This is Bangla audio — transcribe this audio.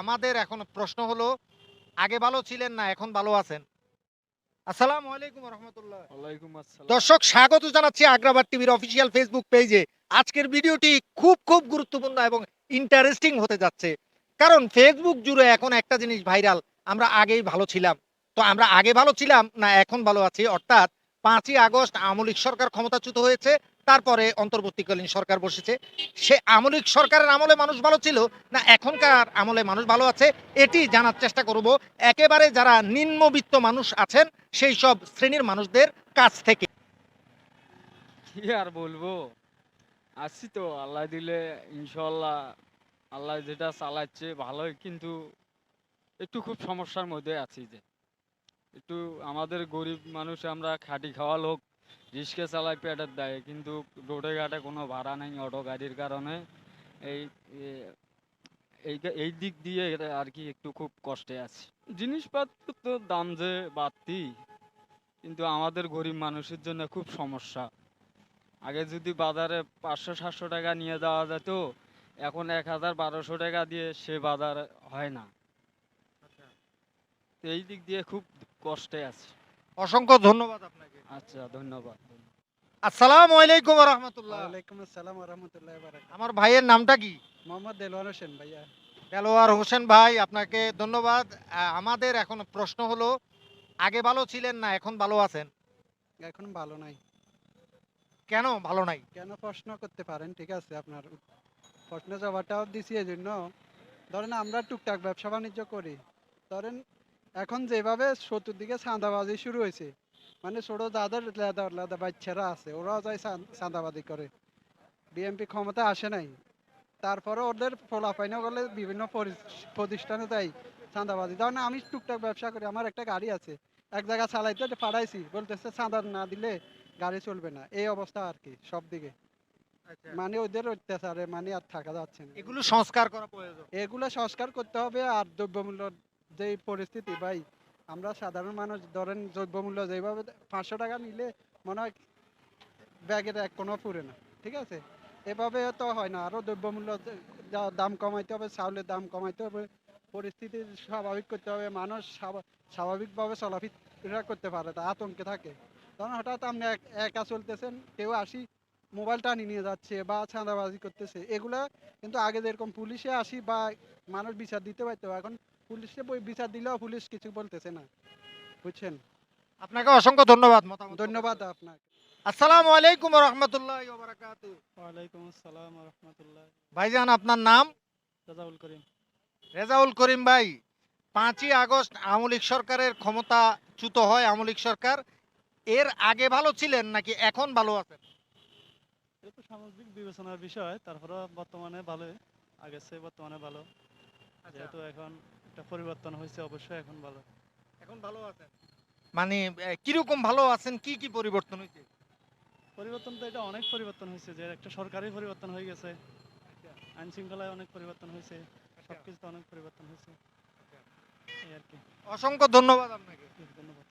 আমাদের এখন প্রশ্ন হলো আগে ভালো ছিলেন না এখন ভালো আছেন? আসসালামু আলাইকুম রহমতুল্লাহ। দর্শক স্বাগত জানাচ্ছি আগ্রাবাদ টিভির অফিসিয়াল ফেসবুক পেজে আজকের ভিডিওটি খুব খুব গুরুত্বপূর্ণ এবং ইন্টারেস্টিং হতে যাচ্ছে। কারণ ফেসবুক জুড়ে এখন একটা জিনিস ভাইরাল আমরা আগেই ভালো ছিলাম। তো আমরা আগে ভালো ছিলাম না এখন ভালো আছি? অর্থাৎ পাঁচই আগস্ট আমলিক সরকার ক্ষমতাচ্যুত হয়েছে তারপরে অন্তর্বর্তীকালীন সরকার বসেছে। সে আমলিক সরকারের আমলে মানুষ ভালো ছিল? না, এখনকার আমলে মানুষ ভালো আছে? এটি জানার চেষ্টা করব। একেবারে যারা নিম্নবিত্ত মানুষ আছেন, সেই সব শ্রেণির মানুষদের কাছ থেকে। কি আর বলব? আছি তো, আল্লাহ দিলে ইনশাল্লাহ আল্লাহ যেটা চালাচ্ছে ভালোই, কিন্তু একটু খুব সমস্যার মধ্যে আছি যে। একটু আমাদের গরিব মানুষ, আমরা খাটি খাওয়া লোক রিক্সা চালাই পেটের দেয়, কিন্তু রোডে ঘাটে কোনো ভাড়া নেই অটো গাড়ির কারণে। এই এই দিক দিয়ে আর কি একটু খুব কষ্টে আছি। জিনিসপত্র তো দাম যে বাড়তি, কিন্তু আমাদের গরিব মানুষের জন্য খুব সমস্যা। আগে যদি বাজারে পাঁচশো, সাতশো টাকা নিয়ে যাওয়া যেত, এখন এক হাজার বারোশো টাকা দিয়ে সে বাজার হয় না। এই দিক দিয়ে খুব কষ্টে আছে। অসংখ্য ধন্যবাদ আপনাকে। আচ্ছা ধন্যবাদ। আসসালামু আলাইকুম রহমতুল্লাহ ওয়ালাইকুম আসসালাম রহমতুল্লাহ বারাকাত আমার ভাইয়ের নামটা কি? মোহাম্মদ দেলওয়ার হোসেন ভাইয়া। দেলোয়ার হোসেন ভাই আপনাকে ধন্যবাদ। আমাদের এখন প্রশ্ন হলো আগে ভালো ছিলেন না এখন ভালো আছেন? এখন ভালো নাই। কেন ভালো নাই? কেন প্রশ্ন করতে পারেন? ঠিক আছে আপনার প্রশ্ন জবাবটাও দিছি এই জন্য ধরেন আমরা টুকটাক ব্যবসা বাণিজ্য করি। ধরেন এখন যেভাবে চতুর্দিকে চাঁদাবাজি শুরু হয়েছে মানে ছোট যাদের লেদা লেদা বাচ্চারা আছে ওরাও যায় চাঁদ- চাঁদাবাজি করে। বিএমপি ক্ষমতা আসে নাই। তারপরে ওদের ফলাফাইনা করলে বিভিন্ন পরি- প্রতিষ্ঠানে যাই চাঁদাবাজি। ধরেন আমি টুকটাক ব্যবসা করি আমার একটা গাড়ি আছে এক জায়গা চালাইতে পাঠাইছি বলতেছে চাঁদা না দিলে গাড়ি চলবে না। এই অবস্থা আর কি সব দিকে। মানে ওদের অত্যাচারে মানে আর থাকা যাচ্ছে না। এগুলো সংস্কার করা প্রয়োজন। এগুলো সংস্কার করতে হবে আর দ্রব্যমূল্য যে পরিস্থিতি, ভাই, আমরা সাধারণ মানুষ, ধরেন দ্রব্যমূল্য যেভাবে পাঁচশো টাকা নিলে মনে হয় ব্যাগের এক কোনো পুরে না, ঠিক আছে? এভাবে তো হয় না আরও দ্রব্যমূল্য দাম কমাইতে হবে, চাউলের দাম কমাইতে হবে, পরিস্থিতি স্বাভাবিক করতে হবে, মানুষ স্বাভা- স্বাভাবিকভাবে চলাফেরা করতে পারে, তা আতঙ্কে থাকে। তখন হঠাৎ আপনি এক- একা চলতেছেন, কেউ আসি, মোবাইল টানি নিয়ে যাচ্ছে বা ছাঁদাবাজি করতেছে, এগুলা কিন্তু আগে যেরকম পুলিশে আসি বা মানুষ বিচার দিতে পারতো, এখন পুলিশে বই বিচার দিলেও পুলিশ কিছু বলতেছে না। বুঝছেন? আপনাকে অসংখ্য ধন্যবাদ মতামত ধন্যবাদ আপনাকে। আসসালামু আলাইকুম রহমতুল্লাহ ওয়ালাইকুম আসসালাম রহমতুল্লাহ ভাইজান আপনার নাম? রেজাউল করিম। রেজাউল করিম ভাই পাঁচই আগস্ট আমলিক সরকারের ক্ষমতা চ্যুত হয় আমলিক সরকার। এর আগে ভালো ছিলেন নাকি এখন ভালো আছেন? এটা তো সামাজিক বিবেচনার বিষয় তারপরে বর্তমানে ভালো চেয়ে বর্তমানে ভালো। যেহেতু এখন একটা পরিবর্তন হয়েছে অবশ্যই এখন ভালো। এখন ভালো আছেন? মানে কীরকম ভালো আছেন? কি কি পরিবর্তন হয়েছে? পরিবর্তন তো এটা অনেক পরিবর্তন হয়েছে যে একটা সরকারি পরিবর্তন হয়ে গেছে। আইন শৃঙ্খলায় অনেক পরিবর্তন হয়েছে। সবকিছুতে অনেক পরিবর্তন হয়েছে। এই আর কি। অসংখ্য ধন্যবাদ আপনাকে। ধন্যবাদ।